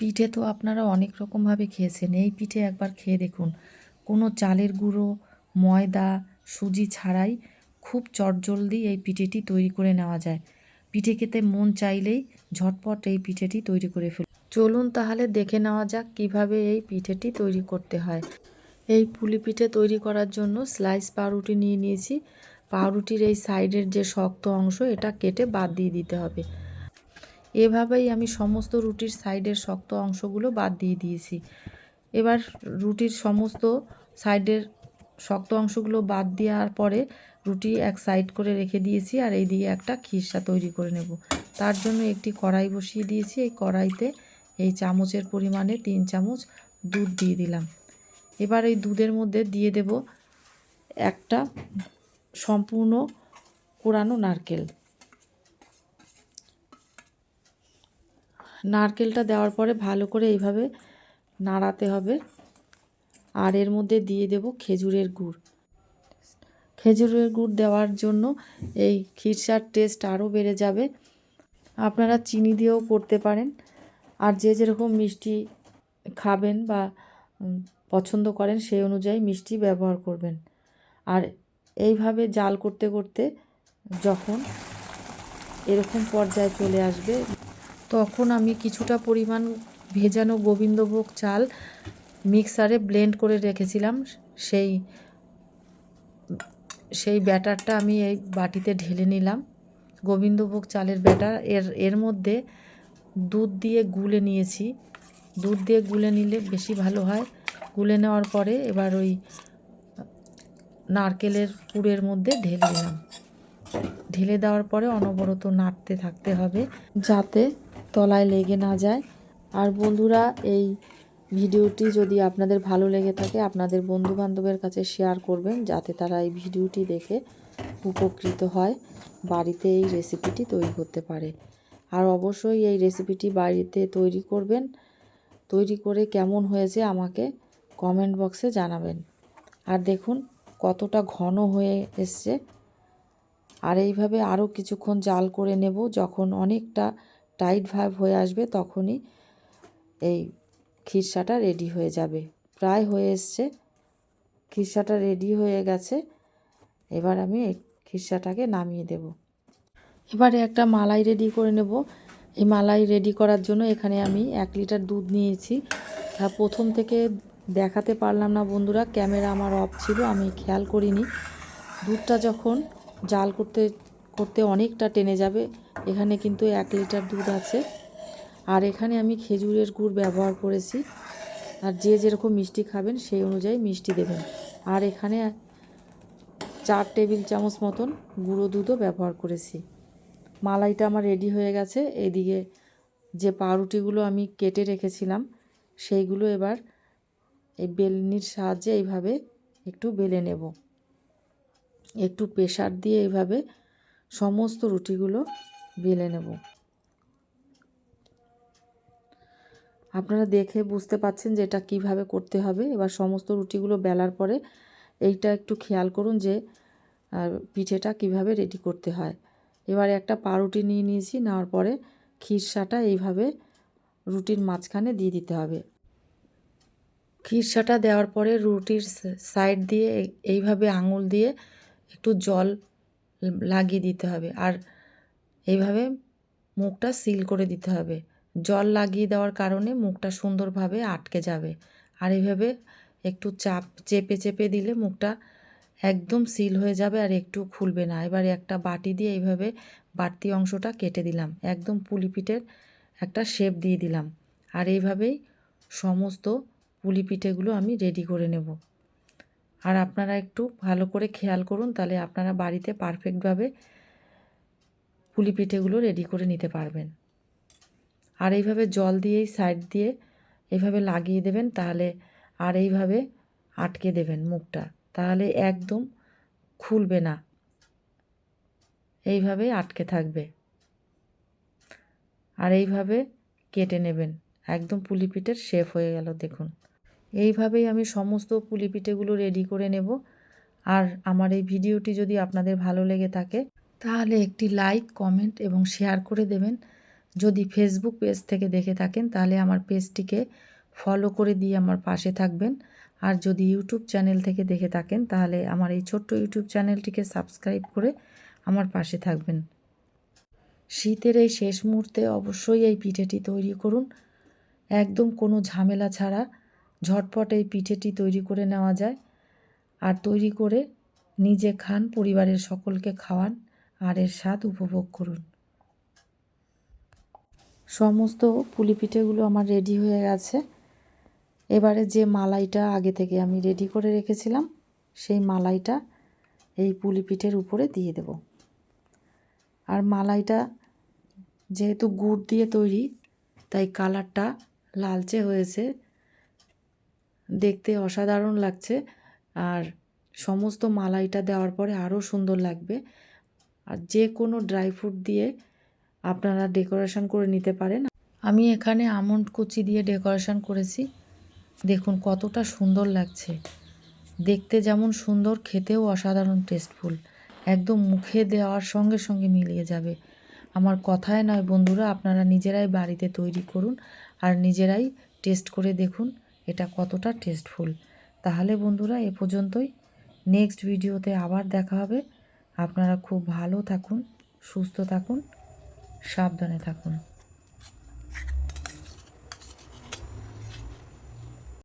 পিঠে তো আপনারা অনেক রকমভাবে খেয়েছেন। এই পিঠে একবার খেয়ে দেখুন। কোনো চালের গুঁড়ো, ময়দা, সুজি ছাড়াই খুব চটজলদি এই পিঠেটি তৈরি করে নেওয়া যায়। পিঠে খেতে মন চাইলেই ঝটপট এই পিঠেটি তৈরি করে ফেল চলুন তাহলে দেখে নেওয়া যাক কীভাবে এই পিঠেটি তৈরি করতে হয়। এই পুলি পিঠে তৈরি করার জন্য স্লাইস পাউরুটি নিয়ে নিয়েছি। পাউরুটির এই সাইডের যে শক্ত অংশ, এটা কেটে বাদ দিয়ে দিতে হবে। এভাবেই আমি সমস্ত রুটির সাইডের শক্ত অংশগুলো বাদ দিয়ে দিয়েছি। এবার রুটির সমস্ত সাইডের শক্ত অংশগুলো বাদ দেওয়ার পরে রুটি এক সাইড করে রেখে দিয়েছি আর এই দিয়ে একটা খিরসা তৈরি করে নেব। তার জন্য একটি কড়াই বসিয়ে দিয়েছি। এই কড়াইতে এই চামচের পরিমাণে তিন চামচ দুধ দিয়ে দিলাম। এবার এই দুধের মধ্যে দিয়ে দেব একটা সম্পূর্ণ কোরানো নারকেল। নারকেলটা দেওয়ার পরে ভালো করে এইভাবে নাড়াতে হবে। আর এর মধ্যে দিয়ে দেব খেজুরের গুড়। খেজুরের গুড় দেওয়ার জন্য এই খিরসার টেস্ট আরও বেড়ে যাবে। আপনারা চিনি দিয়েও করতে পারেন। আর যে যেরকম মিষ্টি খাবেন বা পছন্দ করেন সেই অনুযায়ী মিষ্টি ব্যবহার করবেন। আর এইভাবে জাল করতে করতে যখন এরকম পর্যায়ে চলে আসবে তখন আমি কিছুটা পরিমাণ ভেজানো গোবিন্দভোগ চাল মিক্সারে ব্লেন্ড করে রেখেছিলাম। সেই সেই ব্যাটারটা আমি এই বাটিতে ঢেলে নিলাম। গোবিন্দভোগ চালের ব্যাটার এর এর মধ্যে দুধ দিয়ে গুলে নিয়েছি। দুধ দিয়ে গুলে নিলে বেশি ভালো হয়। গুলে নেওয়ার পরে এবার ওই নারকেলের পুরের মধ্যে ঢেলে দিলাম। ঢেলে দেওয়ার পরে অনবরত নাড়তে থাকতে হবে যাতে তলায় লেগে না যায়। আর বন্ধুরা, এই ভিডিওটি যদি আপনাদের ভালো লেগে থাকে, আপনাদের বন্ধু বান্ধবের কাছে শেয়ার করবেন, যাতে তারা এই ভিডিওটি দেখে উপকৃত হয়, বাড়িতে এই রেসিপিটি তৈরি করতে পারে। আর অবশ্যই এই রেসিপিটি বাড়িতে তৈরি করবেন, তৈরি করে কেমন হয়েছে আমাকে কমেন্ট বক্সে জানাবেন। আর দেখুন, কতটা ঘন হয়ে এসছে। আর এইভাবে আরও কিছুক্ষণ জাল করে নেব, যখন অনেকটা টাইট ভাব হয়ে আসবে তখনই এই খিরসাটা রেডি হয়ে যাবে। প্রায় হয়ে এসছে। খিরসাটা রেডি হয়ে গেছে। এবার আমি এই খিরসাটাকে নামিয়ে দেব। এবারে একটা মালাই রেডি করে নেব। এই মালাই রেডি করার জন্য এখানে আমি এক লিটার দুধ নিয়েছি। আর প্রথম থেকে দেখাতে পারলাম না বন্ধুরা, ক্যামেরা আমার অফ ছিল, আমি খেয়াল করিনি। দুধটা যখন জাল করতে করতে অনেকটা টেনে যাবে। এখানে কিন্তু এক লিটার দুধ আছে। আর এখানে আমি খেজুরের গুড় ব্যবহার করেছি। আর যে যেরকম মিষ্টি খাবেন সেই অনুযায়ী মিষ্টি দেবেন। আর এখানে চার টেবিল চামচ মতন গুঁড়ো দুধও ব্যবহার করেছি। মালাইটা আমার রেডি হয়ে গেছে। এদিকে যে পাউরুটিগুলো আমি কেটে রেখেছিলাম, সেইগুলো এবার এই বেলনির সাহায্যে এইভাবে একটু বেলে নেব। একটু প্রেশার দিয়ে এইভাবে সমস্ত রুটিগুলো বেলে নেব। আপনারা দেখে বুঝতে পাচ্ছেন যে এটা কীভাবে করতে হবে। এবার সমস্ত রুটিগুলো বেলার পরে এইটা একটু খেয়াল করুন যে পিঠেটা কীভাবে রেডি করতে হয়। এবার একটা পাউরুটি নিয়ে নিয়েছি, নেওয়ার পরে খিরসাটা এইভাবে রুটির মাঝখানে দিয়ে দিতে হবে। খিরসাটা দেওয়ার পরে রুটির সাইড দিয়ে এইভাবে আঙুল দিয়ে একটু জল লাগিয়ে দিতে হবে। আর এইভাবে মুখটা সিল করে দিতে হবে। জল লাগিয়ে দেওয়ার কারণে মুখটা সুন্দরভাবে আটকে যাবে। আর এইভাবে একটু চাপ, চেপে চেপে দিলে মুখটা একদম সিল হয়ে যাবে আর একটু খুলবে না। এবার একটা বাটি দিয়ে এইভাবে বাড়তি অংশটা কেটে দিলাম। একদম পুলি পিঠের একটা শেপ দিয়ে দিলাম। আর এইভাবেই সমস্ত পুলি পিঠেগুলো আমি রেডি করে নেব। আর আপনারা একটু ভালো করে খেয়াল করুন, তাহলে আপনারা বাড়িতে পারফেক্টভাবে পুলি পিঠেগুলো রেডি করে নিতে পারবেন। আর এইভাবে জল দিয়েই সাইড দিয়ে এইভাবে লাগিয়ে দেবেন, তাহলে আর এইভাবে আটকে দেবেন মুখটা, তাহলে একদম খুলবে না। এইভাবেই আটকে থাকবে। আর এইভাবে কেটে নেবেন, একদম পুলি পিঠের শেফ হয়ে গেল, দেখুন। এইভাবেই আমি সমস্ত পুলি পিঠেগুলো রেডি করে নেব। আর আমার এই ভিডিওটি যদি আপনাদের ভালো লেগে থাকে, তাহলে একটি লাইক কমেন্ট এবং শেয়ার করে দেবেন। যদি ফেসবুক পেজ থেকে দেখে থাকেন, তাহলে আমার পেজটিকে ফলো করে দিয়ে আমার পাশে থাকবেন। আর যদি ইউটিউব চ্যানেল থেকে দেখে থাকেন, তাহলে আমার এই ছোট্ট ইউটিউব চ্যানেলটিকে সাবস্ক্রাইব করে আমার পাশে থাকবেন। শীতের এই শেষ মুহূর্তে অবশ্যই এই পিঠেটি তৈরি করুন। একদম কোনো ঝামেলা ছাড়া ঝটপট এই পিঠেটি তৈরি করে নেওয়া যায় আর তৈরি করে নিজে খান, পরিবারের সকলকে খাওয়ান আর এর স্বাদ উপভোগ করুন। সমস্ত পুলি পিঠেগুলো আমার রেডি হয়ে গেছে। এবারে যে মালাইটা আগে থেকে আমি রেডি করে রেখেছিলাম, সেই মালাইটা এই পুলি পিঠের উপরে দিয়ে দেব। আর মালাইটা যেহেতু গুড় দিয়ে তৈরি, তাই কালারটা লালচে হয়েছে। দেখতে অসাধারণ লাগছে। আর সমস্ত মালাইটা দেওয়ার পরে আরও সুন্দর লাগবে। আর যে কোনো ড্রাই ফ্রুট দিয়ে আপনারা ডেকোরেশন করে নিতে পারেন। আমি এখানে আমন্ড কুচি দিয়ে ডেকোরেশন করেছি। দেখুন কতটা সুন্দর লাগছে। দেখতে যেমন সুন্দর, খেতেও অসাধারণ টেস্টফুল। একদম মুখে দেওয়ার সঙ্গে সঙ্গে মিলিয়ে যাবে। আমার কথায় নয় বন্ধুরা, আপনারা নিজেরাই বাড়িতে তৈরি করুন আর নিজেরাই টেস্ট করে দেখুন। এটা কতটা টেস্টফুল তাহলে বন্ধুরা, এ পর্যন্তই। নেক্সট ভিডিওতে আবার দেখা হবে। আপনারা খুব ভালো থাকুন, সুস্থ থাকুন, সাবধানে থাকুন।